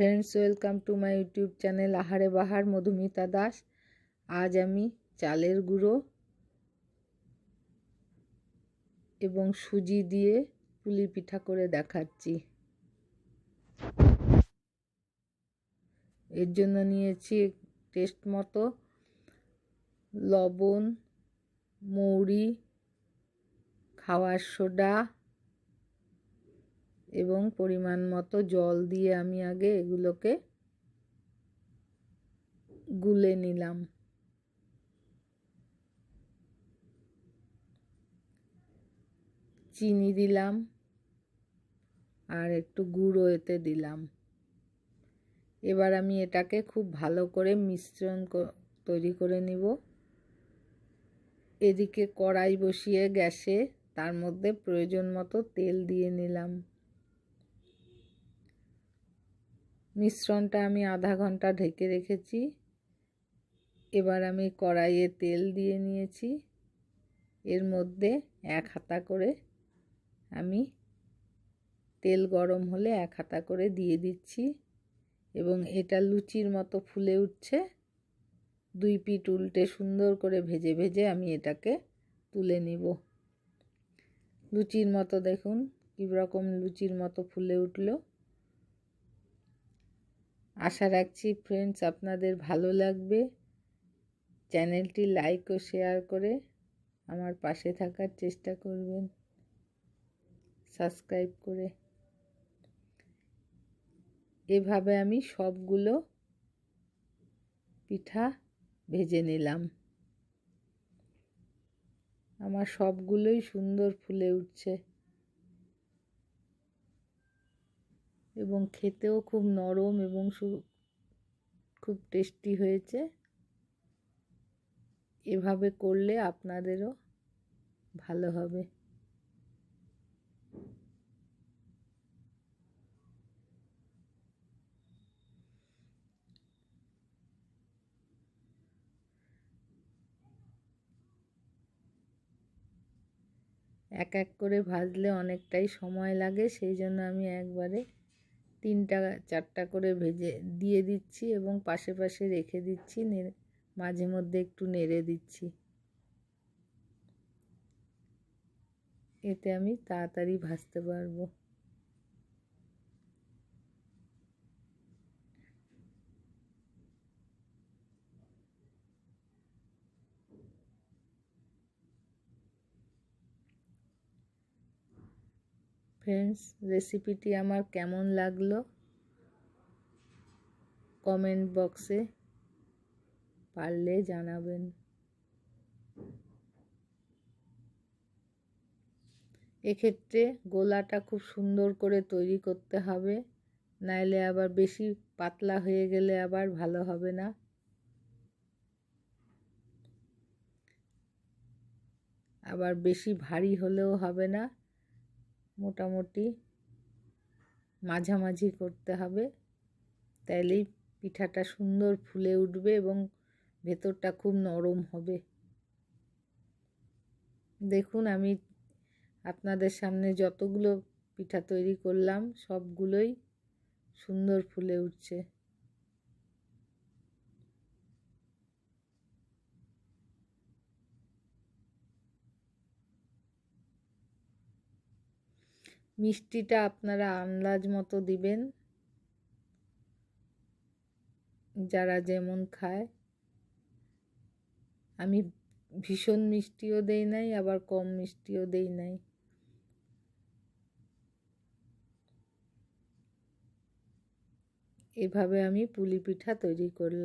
Friends welcome to my YouTube channel Ahare Bahar Madhumita Das আজ আমি চালের গুঁড়ো এবং সুজি দিয়ে পুলি পিঠা করে দেখাচ্ছি। এর জন্য নিয়েছি টেস্ট মতো লবণ, মৌরি, খাওয়ার সোডা এবং পরিমাণ মতো জল দিয়ে আমি আগে এগুলোকে গুলে নিলাম। চিনি দিলাম আর একটু গুঁড়ো এতে দিলাম। এবার আমি এটাকে খুব ভালো করে মিশ্রণ তৈরি করে নিব। এদিকে কড়াই বসিয়ে গ্যাসে তার মধ্যে প্রয়োজন মতো তেল দিয়ে নিলাম। মিশ্রণটা আমি আধা ঘণ্টা ঢেকে রেখেছি। এবার আমি কড়াইয়ে তেল দিয়ে নিয়েছি। এর মধ্যে এক হাতা করে আমি তেল গরম হলে এক হাতা করে দিয়ে দিচ্ছি এবং এটা লুচির মতো ফুলে উঠছে। দুই পিঠ উল্টে সুন্দর করে ভেজে ভেজে আমি এটাকে তুলে নিব। লুচির মতো দেখুন কী রকম লুচির মতো ফুলে উঠল। আশা রাখছি ফ্রেন্ডস আপনাদের ভালো লাগবে। চ্যানেলটি লাইক ও শেয়ার করে আমার পাশে থাকার চেষ্টা করবেন। সাবস্ক্রাইব করে। এভাবে আমি সবগুলো পিঠা ভেজে নিলাম। আমার সবগুলোই সুন্দর ফুলে উঠছে। এবং খেতেও খুব নরম এবং সু, খুব টেস্টি হয়েছে। এভাবে করলে আপনাদেরও ভালো হবে। এক এক করে ভাজলে অনেকটাই সময় লাগে, সেই জন্য আমি একবারে তিনটা, চারটা করে ভেজে দিয়ে দিচ্ছি এবং পাশে পাশে রেখে দিচ্ছি মাঝে মধ্যে একটু নেড়ে দিচ্ছি। এতে আমি তাড়াতাড়ি ভাজতে পারব। ফ্রেন্ডস রেসিপিটি আমার কেমন লাগল? কমেন্ট বক্সে পারলে জানাবেন। এক্ষেত্রে গোলাটা খুব সুন্দর করে তৈরি করতে হবে, নাইলে আবার বেশি পাতলা হয়ে গেলে আবার ভালো হবে না। আবার বেশি ভারী হলেও হবে না। মোটামুটি মাঝামাঝি করতে হবে। তাইলেই পিঠাটা সুন্দর ফুলে উঠবে এবং ভেতরটা খুব নরম হবে। দেখুন, আমি আপনাদের সামনে যতগুলো পিঠা তৈরি করলাম, সবগুলোই সুন্দর ফুলে উঠছে। মিষ্টিটা আপনারা আন্দাজ মতো দিবেন। যারা যেমন খায়। আমি ভীষণ মিষ্টিও দেই নাই, আবার কম মিষ্টিও দেই নাই। এভাবে আমি পুলি পিঠা তৈরি করলাম।